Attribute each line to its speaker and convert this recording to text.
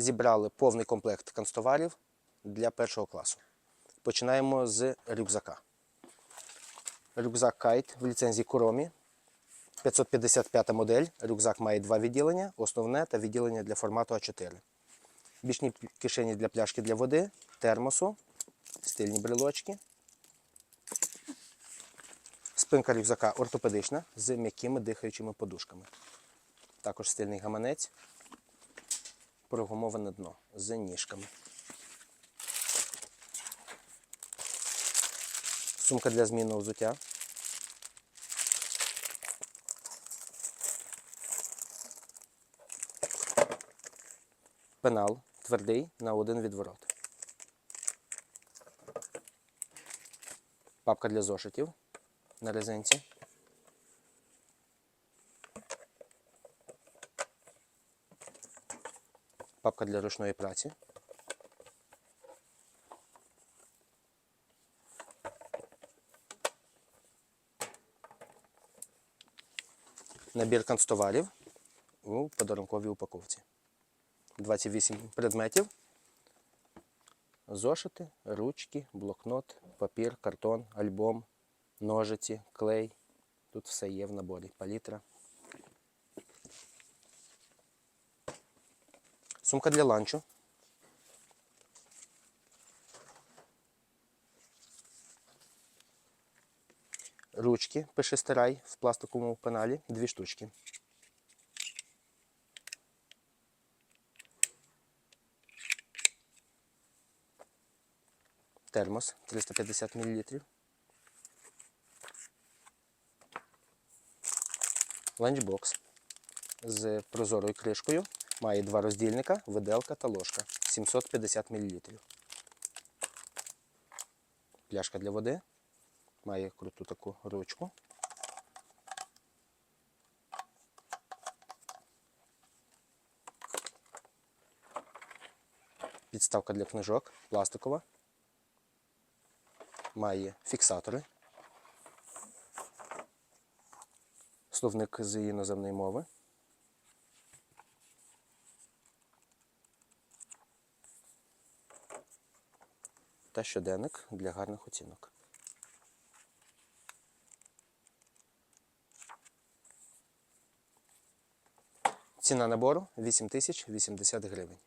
Speaker 1: зібрали повний комплект канцтоварів для першого класу. Починаємо з рюкзака. Рюкзак Кайт в ліцензії Kuromi. 555 модель. Рюкзак має два відділення: основне та відділення для формату А4. Бічні кишені для пляшки для води, термосу, стильні брелочки. Спинка рюкзака ортопедична з м'якими дихаючими подушками. Також стильний гаманець, прогумоване дно з ніжками. Сумка для змінного взуття. Пенал твердий на один відворот. Папка для зошитів на резинці. Папка для ручної праці. Набір канцтоварів у подарунковій упаковці. 28 предметів. Зошити, ручки, блокнот, папір, картон, альбом, ножиці, клей. Тут все є в наборі. Палітра. Сумка для ланчу. Ручки пиши стирай в пластиковому пеналі. Дві штучки. Термос 350 мл. Ланчбокс з прозорою кришкою. Має два роздільника, виделка та ложка. 750 мл. Пляшка для води. Має круту таку ручку. Підставка для книжок пластикова. Має фіксатори. Словник з іноземної мови. Та щоденник для гарних оцінок. Ціна набору 8080 гривень.